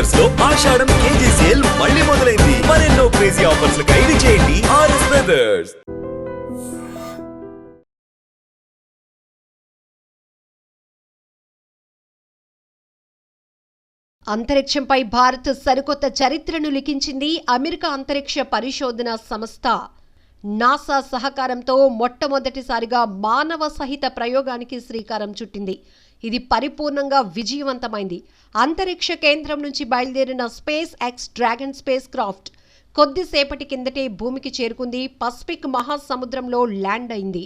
బ్రదర్స్లో ఆషాఢం KG sale మళ్ళీ మొదలైంది. మరెన్నో క్రేజీ ఆఫర్స్ ఖైదీ చేయండి. ఆర్ఎస్ బ్రదర్స్ అంతరిక్షంపై భారత్ సరికొత్త చరిత్రను లిఖించింది అమెరికా అంతరిక్ష పరిశోధన సంస్థ. నాసా సహకారంతో మొట్టమొదటిసారిగా మానవ సహిత ప్రయోగానికి శ్రీకారం చుట్టింది. ఇది పరిపూర్ణంగా విజయవంతమైంది. అంతరిక్ష కేంద్రం నుంచి బయలుదేరిన space X Dragon spacecraft కొద్దిసేపటి కిందటే భూమికి చేరుకుంది. పసిఫిక్ మహాసముద్రంలో ల్యాండ్ అయింది.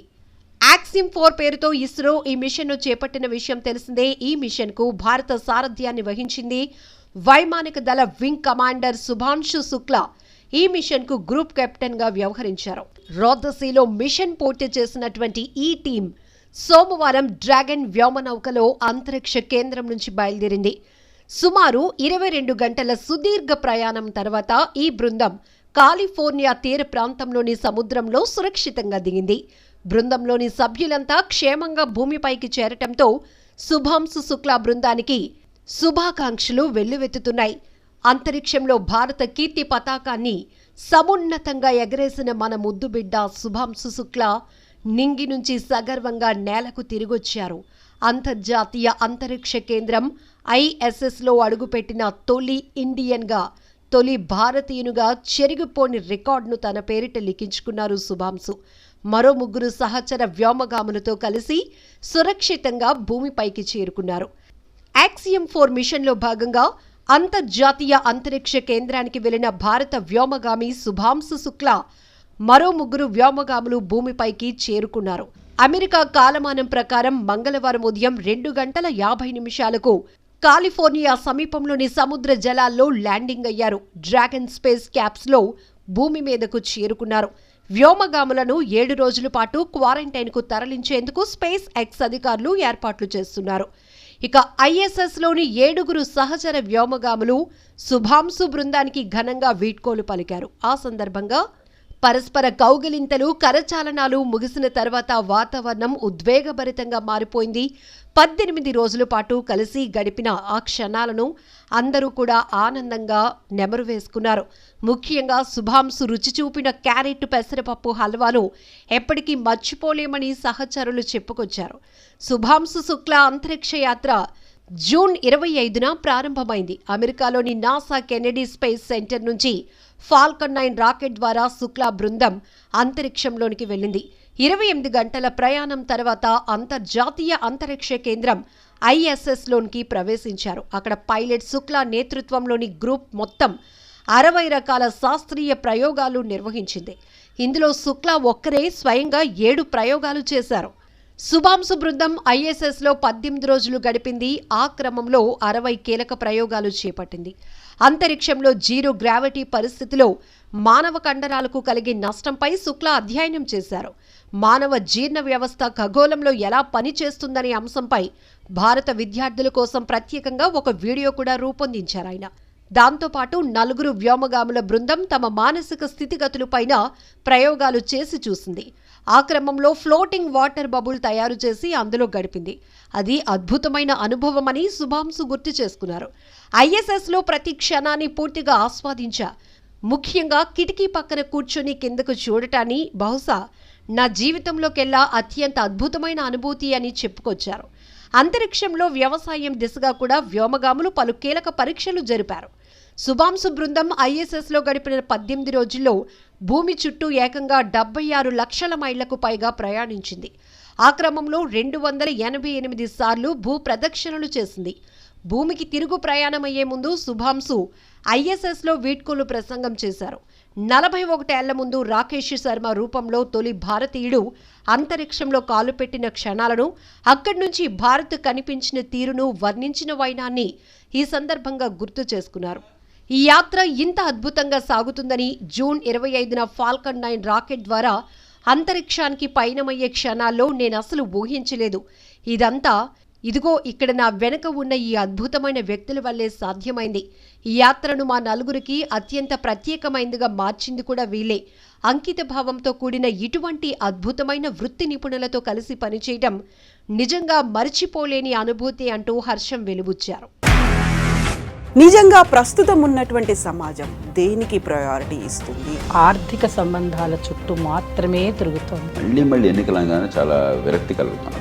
యాక్సిమ్ ఫోర్ పేరుతో ఇస్రో ఈ మిషన్ను చేపట్టిన విషయం తెలిసిందే. ఈ మిషన్కు భారత సారథ్యాన్ని వహించింది వైమానిక దళ వింగ్ కమాండర్ సుభాంశు శుక్లా. ఈ మిషన్కు గ్రూప్ కెప్టెన్గా వ్యవహరించారు. రోదసీలో మిషన్ పూర్తి చేసినటువంటి ఈ టీం సోమవారం డ్రాగన్ వ్యోమనౌకలో అంతరిక్ష కేంద్రం నుంచి బయలుదేరింది. సుమారు ఇరవై రెండు గంటల సుదీర్ఘ ప్రయాణం తర్వాత ఈ బృందం కాలిఫోర్నియా తీర ప్రాంతంలోని సముద్రంలో సురక్షితంగా దిగింది. బృందంలోని సభ్యులంతా క్షేమంగా భూమిపైకి చేరటంతో శుభాంశు శుక్లా బృందానికి శుభాకాంక్షలు వెల్లువెత్తుతున్నాయి. అంతరిక్షంలో భారత కీర్తి పతాకాన్ని సమున్నతంగా ఎగరేసిన మన ముద్దుబిడ్డ శుభాంశు శుక్లా నింగి నుంచి సగర్వంగా నేలకు తిరిగొచ్చారు. అంతర్జాతీయ అంతరిక్ష కేంద్రం ఐఎస్ఎస్లో అడుగుపెట్టిన తొలి ఇండియన్గా తొలి భారతీయునిగా చెరిగిపోని రికార్డును తన పేరిట లిఖించుకున్నారు శుభాంశు. మరో ముగ్గురు సహచర వ్యోమగాములతో కలిసి సురక్షితంగా భూమిపైకి చేరుకున్నారు. యాక్సియం ఫోర్ మిషన్లో భాగంగా అంతర్జాతీయ అంతరిక్ష కేంద్రానికి వెళ్ళిన భారత వ్యోమగామి శుభాంశు శుక్లా మరో ముగ్గురు వ్యోమగాములు భూమిపైకి చేరుకున్నారు. అమెరికా కాలమానం ప్రకారం మంగళవారం ఉదయం రెండు గంటల యాభై నిమిషాలకు కాలిఫోర్నియా సమీపంలోని సముద్ర జలాల్లో ల్యాండింగ్ అయ్యారు. డ్రాగన్ స్పేస్ క్యాప్స్లో భూమి మీదకు చేరుకున్నారు. వ్యోమగాములను ఏడు రోజుల పాటు క్వారంటైన్కు తరలించేందుకు స్పేస్ ఎక్స్ అధికారులు ఏర్పాట్లు చేస్తున్నారు. ఇక ఐఎస్ఎస్లోని ఏడుగురు సహచర వ్యోమగాములు శుభాంశు బృందానికి ఘనంగా వీడ్కోలు పలికారు. ఆ సందర్భంగా పరస్పర కౌగిలింతలు కరచాలనాలు ముగిసిన తర్వాత వాతావరణం ఉద్వేగభరితంగా మారిపోయింది. పద్దెనిమిది రోజుల పాటు కలిసి గడిపిన ఆ క్షణాలను అందరూ కూడా ఆనందంగా నెమరు వేసుకున్నారు. ముఖ్యంగా శుభాంశు రుచి చూపిన క్యారెట్ పెసరపప్పు హల్వాను ఎప్పటికీ మర్చిపోలేమని సహచరులు చెప్పుకొచ్చారు. శుభాంశు శుక్ల అంతరిక్ష యాత్ర జూన్ ఇరవై ఐదున ప్రారంభమైంది. అమెరికాలోని నాసా కెనెడీ స్పేస్ సెంటర్ నుంచి ఫాల్కన్ నైన్ రాకెట్ ద్వారా శుక్లా బృందం అంతరిక్షంలోనికి వెళ్ళింది. ఇరవై ఎనిమిది గంటల ప్రయాణం తర్వాత అంతర్జాతీయ అంతరిక్ష కేంద్రం ఐఎస్ఎస్లోనికి ప్రవేశించారు. అక్కడ పైలట్ శుక్లా నేతృత్వంలోని గ్రూప్ మొత్తం అరవై రకాల శాస్త్రీయ ప్రయోగాలు నిర్వహించింది. ఇందులో శుక్లా ఒక్కరే స్వయంగా ఏడు ప్రయోగాలు చేశారు. శుభాంశు బృందం ఐఎస్ఎస్లో పద్దెనిమిది రోజులు గడిపింది. ఆ క్రమంలో అరవై కీలక ప్రయోగాలు చేపట్టింది. అంతరిక్షంలో జీరో గ్రావిటీ పరిస్థితిలో మానవ కండరాలకు కలిగే నష్టంపై శుక్లా అధ్యయనం చేశారు. మానవ జీర్ణ వ్యవస్థ ఖగోళంలో ఎలా పనిచేస్తుందనే అంశంపై భారత విద్యార్థుల కోసం ప్రత్యేకంగా ఒక వీడియో కూడా రూపొందించారు ఆయన. దాంతోపాటు నలుగురు వ్యోమగాముల బృందం తమ మానసిక స్థితిగతులపైన ప్రయోగాలు చేసి చూసింది. ఆ క్రమంలో ఫ్లోటింగ్ వాటర్ బబుల్ తయారు చేసి అందులో గడిపింది. అది అద్భుతమైన అనుభవమని శుభాంశు గుర్తు చేసుకున్నారు. ఐఎస్ఎస్లో ప్రతి క్షణాన్ని పూర్తిగా ఆస్వాదించా. ముఖ్యంగా కిటికీ పక్కన కూర్చొని కిందకు చూడటాన్ని బహుశా నా జీవితంలోకెల్లా అత్యంత అద్భుతమైన అనుభూతి అని చెప్పుకొచ్చారు. అంతరిక్షంలో వ్యవసాయం దిశగా కూడా వ్యోమగాములు పలు కీలక పరీక్షలు జరిపారు. శుభాంశు బృందం ఐఎస్ఎస్లో గడిపిన పద్దెనిమిది రోజుల్లో భూమి చుట్టూ ఏకంగా డెబ్బై ఆరు లక్షల మైళ్ళకు పైగా ప్రయాణించింది. ఆ క్రమంలో రెండు వందల ఎనభై ఎనిమిది సార్లు భూ ప్రదక్షిణలు చేసింది. భూమికి తిరుగు ప్రయాణమయ్యే ముందు శుభాంశు. ఐఎస్ఎస్లో వీడ్కోలు ప్రసంగం చేశారు. నలభై ఒకటేళ్ళ ముందు రాకేష్ శర్మ రూపంలో తొలి భారతీయుడు. అంతరిక్షంలో కాలుపెట్టిన క్షణాలను అక్కడి నుంచి భారత్ కనిపించిన తీరును వర్ణించిన వైనాన్ని ఈ సందర్భంగా గుర్తు చేసుకున్నారు. ఈ యాత్ర ఇంత అద్భుతంగా సాగుతుందని జూన్ ఇరవై ఐదున ఫాల్కన్ నైన్ రాకెట్ ద్వారా అంతరిక్షానికి పయనమయ్యే క్షణాల్లో నేను అసలు ఊహించలేదు. ఇదంతా ఇదిగో ఇక్కడ నా వెనక ఉన్న ఈ అద్భుతమైన వ్యక్తుల వల్లే సాధ్యమైంది. ఈ యాత్రను మా నలుగురికి అత్యంత ప్రత్యేకమైనదిగా మార్చింది కూడా వీలే అంకిత భావంతో కూడిన ఇటువంటి అద్భుతమైన వృత్తి నిపుణులతో కలిసి పనిచేయటం నిజంగా మర్చిపోలేని అనుభూతి అంటూ హర్షం వెలుబుచ్చారు నిజంగా ప్రస్తుతం ఉన్నటువంటి సమాజం దేనికి ప్రయారిటీ ఇస్తుంది? ఆర్థిక సంబంధాల చుట్టూ మాత్రమే తిరుగుతోంది. మళ్ళీ మళ్ళీ ఎన్నికలంగానే చాలా విరక్తి కలుగుతాను